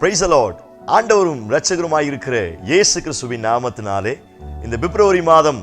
Price allot ஆண்டவரும் இரட்சகருமாய் இருக்கிற இயேசு கிறிஸ்துவின் நாமத்தினாலே இந்த பிப்ரவரி மாதம்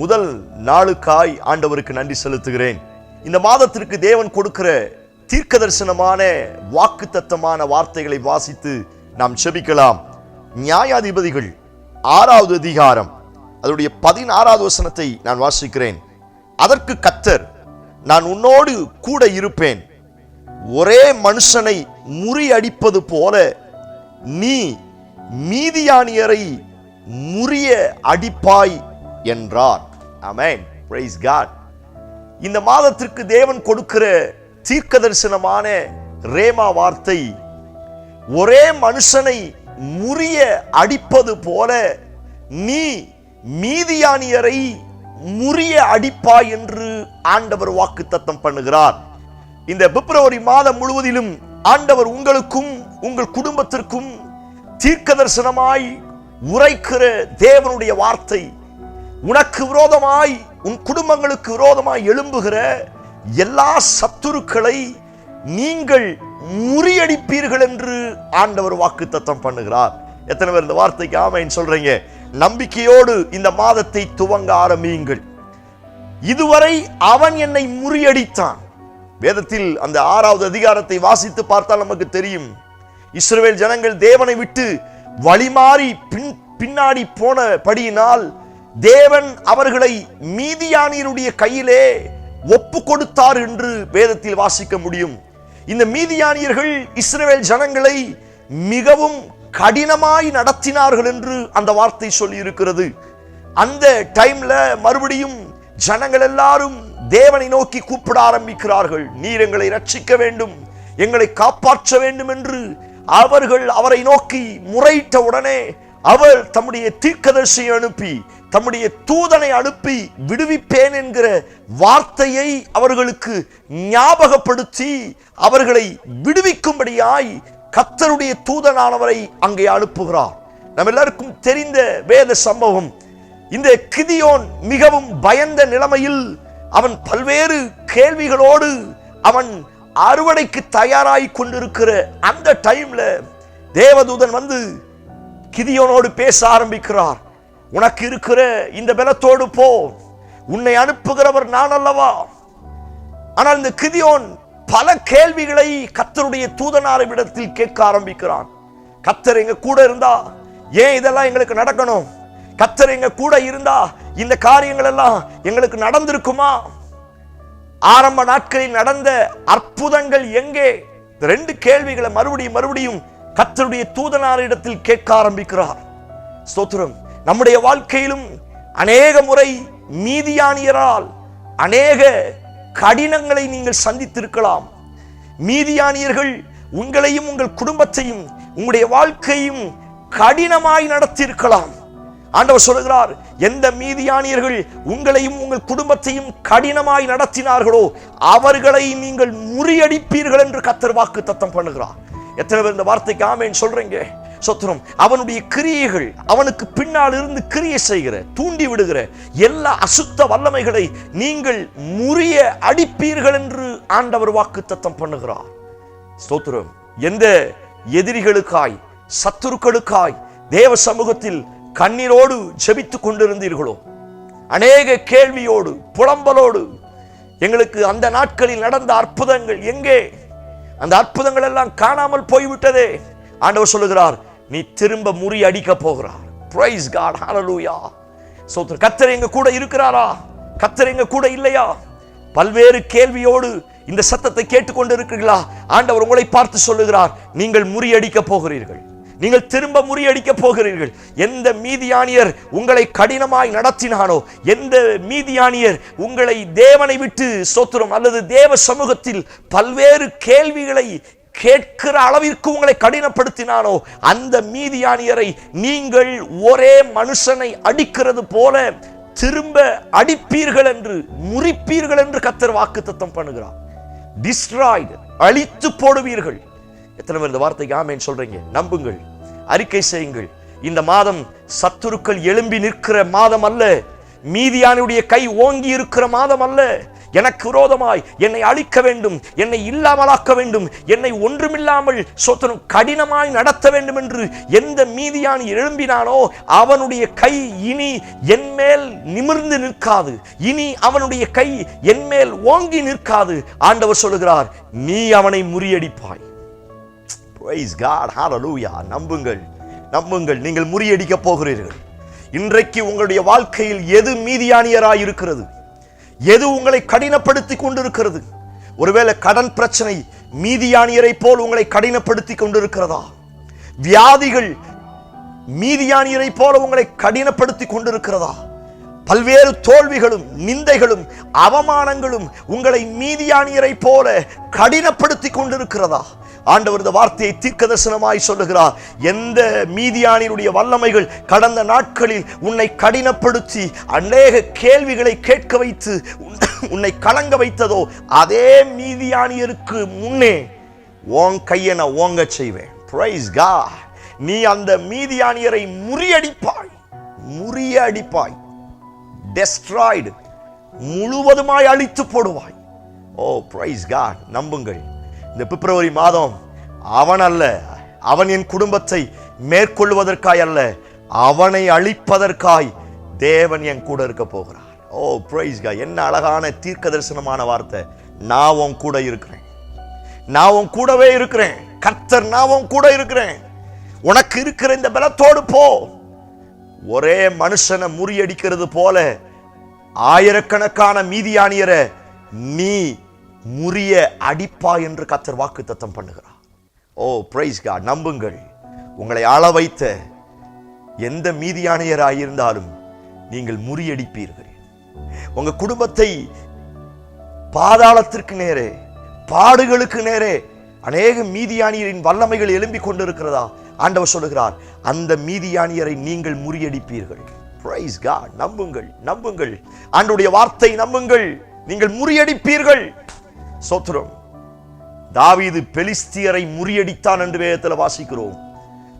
முதல் நாளுக்காய் ஆண்டவருக்கு நன்றி செலுத்துகிறேன். இந்த மாதத்திற்கு தேவன் கொடுக்கிற தீர்க்க தரிசனமான வாக்கு தத்தமான வார்த்தைகளை வாசித்து நாம் செபிக்கலாம். நியாயாதிபதிகள் ஆறாவது அதிகாரம் அதனுடைய பதினாறாவது வசனத்தை நான் வாசிக்கிறேன். அதற்கு கத்தர் நான் உன்னோடு கூட இருப்பேன். ஒரே மனுஷனை முறியடிப்பது போல நீ மீதியானியரை முறிய அடிப்பாய் என்றார். அமேன் பிரைஸ் காட் இந்த மாதத்திற்கு தேவன் கொடுக்கிற தீர்க்க தரிசனமான ரேமா வார்த்தை ஒரே மனுஷனை முறிய அடிப்பது போல நீ மீதியானியரை முறிய அடிப்பாய் என்று ஆண்டவர் வாக்குத்தத்தம் பண்ணுகிறார். இந்த பிப்ரவரி மாதம் முழுவதிலும் ஆண்டவர் உங்களுக்கும் உங்கள் குடும்பத்திற்கும் தீர்க்க தரிசனமாய் உரைக்கிற தேவனுடைய வார்த்தை உனக்கு விரோதமாய் உன் குடும்பங்களுக்கு விரோதமாய் எழும்புகிற எல்லா சத்துருக்களை நீங்கள் முறியடிப்பீர்கள் என்று ஆண்டவர் வாக்குத்தத்தம் பண்ணுகிறார். எத்தனை பேர் இந்த வார்த்தைக்கு ஆமைன்னு சொல்றீங்க? நம்பிக்கையோடு இந்த மாதத்தை துவங்க ஆரம்பியுங்கள். இதுவரை அவன் என்னை முறியடித்தான். வேதத்தில் அந்த ஆறாவது அதிகாரத்தை வாசித்து பார்த்தால் நமக்கு தெரியும். இஸ்ரேல் ஜனங்கள் தேவனை விட்டு வழிமாறி பின் பின்னாடி போனபடியினால் தேவன் அவர்களை மீதியானியருடைய கையிலே ஒப்பு கொடுத்தார் என்று வேதத்தில் வாசிக்க முடியும். இந்த மீதியானியர்கள் இஸ்ரேல் ஜனங்களை மிகவும் கடினமாய் நடத்தினார்கள் என்று அந்த வார்த்தை சொல்லி இருக்கிறது அந்த டைம்ல மறுபடியும் ஜனங்கள் எல்லாரும் தேவனை நோக்கி கூப்பிட ஆரம்பிக்கிறார்கள். நீர் எங்களை ரட்சிக்க வேண்டும் எங்களை காப்பாற்ற வேண்டும் என்று அவர்கள் அவரை நோக்கி முறையிட்ட உடனே அவர் தம்முடைய தீர்க்கதர்சியை அனுப்பி தம்முடைய தூதனை அனுப்பி விடுவிப்பேன் என்கிற வார்த்தையை அவர்களுக்கு ஞாபகப்படுத்தி அவர்களை விடுவிக்கும்படியாய் கத்தருடைய தூதனானவரை அங்கே அனுப்புகிறார். நம்ம எல்லாருக்கும் தெரிந்த வேத சம்பவம். இந்த கிதியோன் மிகவும் பயந்த நிலைமையில் அவன் பல்வேறு கேள்விகளோடு அவன் அறுவடைக்கு தயாராகி கொண்டிருக்கிற அந்த டைம்ல தேவதூதன் வந்து கிதியோனோடு பேச ஆரம்பிக்கிறார். உனக்கு இருக்கிற இந்த பலத்தோடு போ. உன்னை அனுப்புகிறவர் நான் அல்லவா? ஆனால் இந்த கிதியோன் பல கேள்விகளை கத்தருடைய தூதனாரிடத்தில் கேட்க ஆரம்பிக்கிறான். கத்தர் எங்க கூட இருந்தா? ஏன் இதெல்லாம் எங்களுக்கு நடக்கணும்? கத்தர் எங்க கூட இருந்தா? இந்த காரியங்கள் எல்லாம் எங்களுக்கு நடந்திருக்குமா? ஆரம்ப நாட்களில் நடந்த அற்புதங்கள் எங்கே? ரெண்டு கேள்விகளை மறுபடியும் மறுபடியும் கத்தருடைய தூதனாரிடத்தில் கேட்க ஆரம்பிக்கிறார். ஸ்தோத்திரம். நம்முடைய வாழ்க்கையிலும் அநேக முறை மீதியானியரால் அநேக கடினங்களை நீங்கள் சந்தித்திருக்கலாம். மீதியானியர்கள் உங்களையும் உங்கள் குடும்பத்தையும் உங்களுடைய வாழ்க்கையும் கடினமாய் நடத்தியிருக்கலாம். ஆண்டவர் சொல்லுகிறார் எந்த மீதியானியர்கள் உங்களையும் உங்கள் குடும்பத்தையும் கடினமாய் நடத்தினார்களோ அவர்களை நீங்கள் முறியடிப்பீர்கள் என்று கத்தர் வாக்கு தத்தம் பண்ணுகிறார். எத்தனை பேர் இந்த வார்த்தைக்கு ஆமேன்னு சொல்றீங்க? சொத்துரும் அவனுடைய கிரியைகள் அவனுக்கு பின்னால் இருந்து கிரியை செய்கிற தூண்டி விடுகிற எல்லா அசுத்த வல்லமைகளை நீங்கள் முறிய அடிப்பீர்கள் என்று ஆண்டவர் வாக்கு தத்தம் பண்ணுகிறார். ஸ்தோத்திரம் எந்த எதிரிகளுக்காய் சத்துருக்களுக்காய் தேவ சமூகத்தில் கண்ணீரோடு ஜெபித்துக் கொண்டிருந்தீர்களோ? அநேக கேள்வியோடு புலம்பலோடு எங்களுக்கு அந்த நாட்களில் நடந்த அற்புதங்கள் எங்கே? அந்த அற்புதங்கள் எல்லாம் காணாமல் போய்விட்டதே. ஆண்டவர் சொல்லுகிறார் நீ திரும்ப முறி அடிக்க போகிறார் பிரைஸ் காட் ஹalleluya சோத்ர கத்தர் எங்க கூட இருக்கிறாரா? கத்தர் எங்க கூட இல்லையா? பல்வேறு கேள்வியோடு இந்த சத்தத்தை கேட்டுக்கொண்டு இருக்கிறீர்களா ஆண்டவர் உங்களை பார்த்து சொல்லுகிறார் நீங்கள் முறியடிக்க போகிறீர்கள். நீங்கள் திரும்ப முறியடிக்க போகிறீர்கள். எந்த மீதியானியர் உங்களை கடினமாய் நடத்தினானோ எந்த மீதியானியர் உங்களை தேவனை விட்டு சோத்திரம் அல்லது தேவ சமூகத்தில் பல்வேறு கேள்விகளை கேட்கிற அளவிற்கு உங்களை கடினப்படுத்தினானோ அந்த மீதியானியரை நீங்கள் ஒரே மனுஷனை அடிக்கிறது போல திரும்ப அடிப்பீர்கள் என்று முறிப்பீர்கள் என்று கத்தர் வாக்கு தத்தம் பண்ணுகிறார். டிஸ்ட்ராய்டு அழித்து போடுவீர்கள். எத்தனை பேர் இந்த வார்த்தைக்கு ஆமேன்னு சொல்றீங்க? நம்புங்கள் அறிக்கை செய்யுங்கள். இந்த மாதம் சத்துருக்கள் எழும்பி நிற்கிற மாதம் அல்ல. மீதியானுடைய கை ஓங்கி இருக்கிற மாதம் அல்ல. எனக்கு விரோதமாய் என்னை அழிக்க வேண்டும் என்னை இல்லாமலாக்க வேண்டும் என்னை ஒன்றுமில்லாமல் சோத்தனும் கடினமாய் நடத்த வேண்டும் என்று எந்த மீதியானி எழும்பினானோ அவனுடைய கை இனி என் மேல் நிமிர்ந்து நிற்காது. இனி அவனுடைய கை என் மேல் ஓங்கி நிற்காது. ஆண்டவர் சொல்லுகிறார் நீ அவனை முறியடிப்பாய். Praise காட் ஹாலலூயா நம்புங்கள். நம்புங்கள். நீங்கள் முறியடிக்கப் போகிறீர்கள். இன்றைக்கு உங்களுடைய வாழ்க்கையில் எது மீதியானியராக இருக்கிறது எது உங்களை கடினப்படுத்தி கொண்டிருக்கிறது? ஒருவேளை கடன் பிரச்சனை மீதியானியரை போல் உங்களை கடினப்படுத்தி கொண்டிருக்கிறதா? வியாதிகள் மீதியானியரை போல உங்களை கடினப்படுத்தி கொண்டிருக்கிறதா? பல்வேறு தோல்விகளும் நிந்தைகளும் அவமானங்களும் உங்களை மீதியானியரை போல கடினப்படுத்தி கொண்டிருக்கிறதா? ஆண்டவர் இந்த வார்த்தையை தீர்க்கதர்சனமாய் சொல்லுகிறார். எந்த மீதியானியருடைய வல்லமைகள் கடந்த நாட்களில் உன்னை கடினப்படுத்தி அநேக கேள்விகளை கேட்க வைத்து உன்- உன்னை கலங்க வைத்ததோ அதே மீதியானியருக்கு முன்னே ஓங் கையை நான் ஓங்க செய்வேன். பிரைஸ் கா நீ அந்த மீதியானியரை முறியடிப்பாய். முறியடிப்பாய். டெஸ்ட்ராய்டு முழுவதுமாய் அழித்து போடுவாய். ஓ பிரைஸ் காட் நம்புங்கள். இந்த பிப்ரவரி மாதம் அவன் அல்ல அவன் என் குடும்பத்தை மேற்கொள்வதற்காய் அல்ல அவனை அழிப்பதற்காய் தேவன் என் கூட இருக்க போகிறார். ஓ பிரைஸ்கா என்ன அழகான தீர்க்க தரிசனமான வார்த்தை. நான் உன் கூட இருக்கிறேன். நான் உன் கூடவே இருக்கிறேன். கர்த்தர் நான் உன் கூட இருக்கிறேன். உனக்கு இருக்கிற இந்த பலத்தோடு போ. ஒரே மனுஷனை முறியடிக்கிறது போல ஆயிரக்கணக்கான மீதியானியரை நீ முறிய அடிப்பா என்று கத்தர் வாக்கு தத்தம் பண்ணுகிறார். ஓ பிரைஸ் காட் நம்புங்கள். உங்களை ஆள வைத்த எந்த மீதியானியராயிருந்தாலும் நீங்கள் முறியடிப்பீர்கள். உங்க குடும்பத்தை பாதாளத்திற்கு நேரே பாடுகளுக்கு நேரே அநேக மீதியானியரின் வல்லமைகள் எழும்பிக் கொண்டிருக்கிறதா? ஆண்டவர் சொல்லுகிறார் அந்த மீதியானியரை நீங்கள் முறியடிப்பீர்கள். Price God. நம்புங்கள் நம்புங்கள். ஆண்டுடைய வார்த்தை நம்புங்கள். நீங்கள் முறியடிப்பீர்கள். சோத்திரம். தாவீது பெலிஸ்தியரை முறியடித்தான் என்று வேதத்தில் வாசிக்கிறோம்.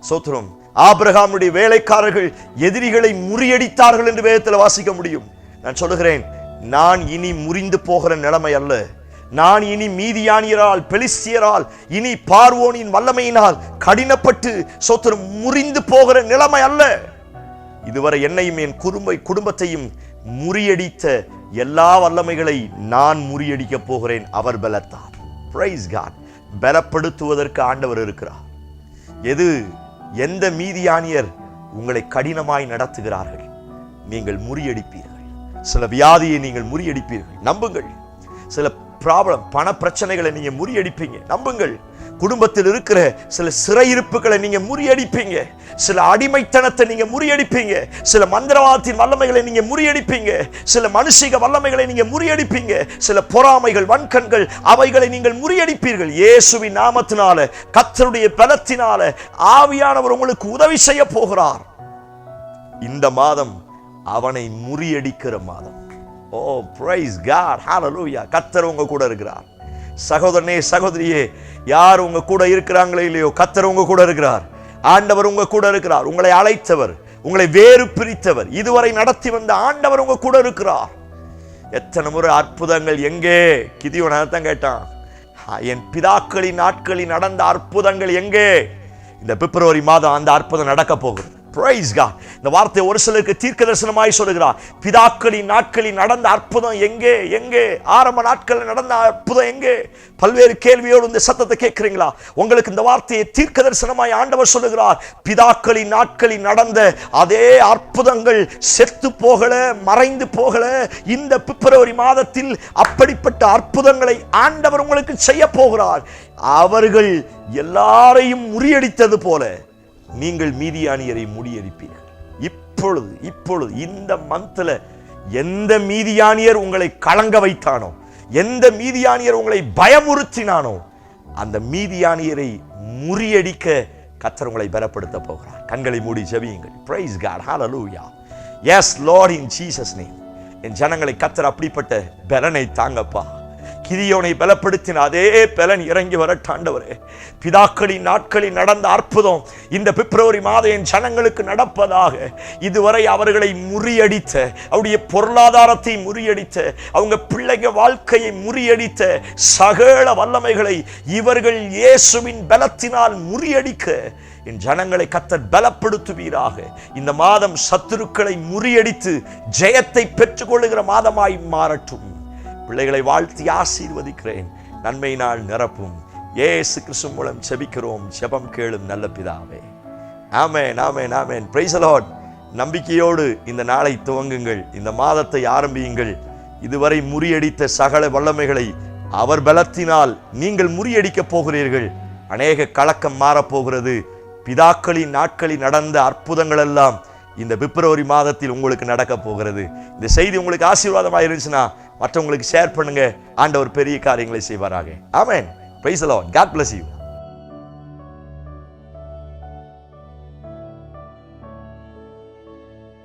சோத்திரம் ஆபிரகாமுடைய வேலைக்காரர்கள் எதிரிகளை முறியடித்தார்கள் என்று வேதத்தில் வாசிக்க முடியும். நான் சொல்லுகிறேன் நான் இனி முறிந்து போகிற நிலைமை அல்ல. நான் இனி மீதியானியரால் பெலிஸ்தியரால் இனி பார்வோனின் வல்லமையினால் கடினப்பட்டு சோத்திரம் முறிந்து போகிற நிலைமை அல்ல. இதுவரை என்னையும் என் குடும்ப குடும்பத்தையும் முறியடித்த எல்லா வல்லமைகளை நான் முறியடிக்கப் போகிறேன் அவர் பலத்தார். பிரைஸ் காட் பலப்படுத்துவதற்கு ஆண்டவர் இருக்கிறார். எது எந்த மீதியானியர் உங்களை கடினமாய் நடத்துகிறார்கள்? நீங்கள் முறியடிப்பீர்கள். சில வியாதியை நீங்கள் முறியடிப்பீர்கள். நம்புங்கள். சில ப்ராப்ளம் பண பிரச்சனைகளை நீங்கள் முறியடிப்பீங்க. நம்புங்கள். குடும்பத்தில் இருக்கிற சில சிறையிருப்புகளை நீங்க முறியடிப்பீங்க. சில அடிமைத்தனத்தை நீங்க முறியடிப்பீங்க. சில மந்திரவாதத்தின் வல்லமைகளை நீங்க முறியடிப்பீங்க. சில மனுஷிக வல்லமைகளை நீங்க முறியடிப்பீங்க. சில பொறாமைகள் வன்கண்கள் அவைகளை நீங்கள் முறியடிப்பீர்கள். இயேசுவின் நாமத்தினால கத்தருடைய பலத்தினால ஆவியானவர் உங்களுக்கு உதவி செய்ய போகிறார். இந்த மாதம் அவனை முறியடிக்கிற மாதம். ஓ பிரைஸ் காட் ஹாலலூயா கத்தர் உங்க கூட இருக்கிறார். சகோதரனே சகோதரியே யார் உங்க கூட இருக்கிறாங்களே இல்லையோ கத்தர் உங்க கூட இருக்கிறார். ஆண்டவர் உங்க கூட இருக்கிறார். உங்களை அழைத்தவர் உங்களை வேறு பிரித்தவர். இதுவரை நடத்தி வந்த ஆண்டவர் உங்க கூட இருக்கிறார். எத்தனை முறை அற்புதங்கள் எங்கே? கிதியோன் தான் கேட்டான். என் பிதாக்களின் நாட்களில் நடந்த அற்புதங்கள் எங்கே? இந்த பிப்ரவரி மாதம் அந்த அற்புதம் நடக்க போகுது பிரைஸ் God. இந்த வார்த்தை ஒரு சிலருக்கு தீர்க்க தரிசனமாய் சொல்லுகிறார். பிதாக்களின் நாட்களில் நடந்த அற்புதம் எங்கே? எங்கே? ஆரம்ப நாட்களில் நடந்த அற்புதம் எங்கே? பல்வேறு கேள்வியோடு இந்த சத்தத்தை கேட்குறீங்களா? உங்களுக்கு இந்த வார்த்தையை தீர்க்க தரிசனமாய் ஆண்டவர் சொல்லுகிறார். பிதாக்களின் நாட்களில் நடந்த அதே அற்புதங்கள் செத்து போகல மறைந்து போகல. இந்த பிப்ரவரி மாதத்தில் அப்படிப்பட்ட அற்புதங்களை ஆண்டவர் உங்களுக்கு செய்ய போகிறார். அவர்கள் எல்லாரையும் முறியடித்தது போல. நீங்கள் மீதியானியரை முடியடிப்பீர்கள் இப்பொழுது இப்பொழுது இந்த மந்த்ல எந்த மீதியானியர் உங்களை கலங்க வைத்தானோ எந்த மீதியானியர் உங்களை பயமுறுத்தினானோ அந்த மீதியானியரை முறியடிக்க கத்தர் உங்களை பலப்படுத்த போகிறார். கண்களை மூடி ஜெபியுங்கள். Praise God hallelujah yes lord in Jesus name என் ஜனங்களை கத்தர் அப்படிப்பட்ட பலனை தாங்கப்பா. கிரியோனை பலப்படுத்தின அதே பலன் இறங்கி வரட்டாண்டவரே பிதாக்களின் நாட்களில் நடந்த அற்புதம் இந்த பிப்ரவரி மாதம் என் ஜனங்களுக்கு நடப்பதாக. இதுவரை அவர்களை முறியடித்த அவருடைய பொருளாதாரத்தை முறியடித்த அவங்க பிள்ளைங்க வாழ்க்கையை முறியடித்த சகல வல்லமைகளை இவர்கள் இயேசுவின் பலத்தினால் முறியடிக்க என் ஜனங்களை கத்தர் பலப்படுத்துவீராக. இந்த மாதம் சத்துருக்களை முறியடித்து ஜெயத்தை பெற்றுக்கொள்ளுகிற மாதமாய் மாறட்டும். பிள்ளைகளை வாழ்த்தி ஆசீர்வதிக்கிறேன். நன்மை நாள் நிரப்பும். ஏசு கிறிஸ்து மூலம் செபிக்கிறோம். செபம் கேளும் நல்ல பிதாவே. ஆமென் நாமே நாமேன் பிரைசலாட் நம்பிக்கையோடு இந்த நாளை துவங்குங்கள். இந்த மாதத்தை ஆரம்பியுங்கள். இதுவரை முறியடித்த சகல வல்லமைகளை அவர் பலத்தினால் நீங்கள் முறியடிக்கப் போகிறீர்கள். அநேக கலக்கம் மாறப்போகிறது. பிதாக்களின் நாட்களில் நடந்த அற்புதங்கள் எல்லாம் இந்த பிப்ரவரி மாதத்தில் உங்களுக்கு நடக்க போகிறது. இந்த செய்தி உங்களுக்கு ஆசீர்வாதமாக இருந்துச்சுன்னா மற்றவங்களுக்கு ஷேர் பண்ணுங்க. ஆண்டவர் பெரிய காரியங்களை செய்வாராக. ஆமேன் பிரைஸ் அலோ காட் பிளஸ் யூ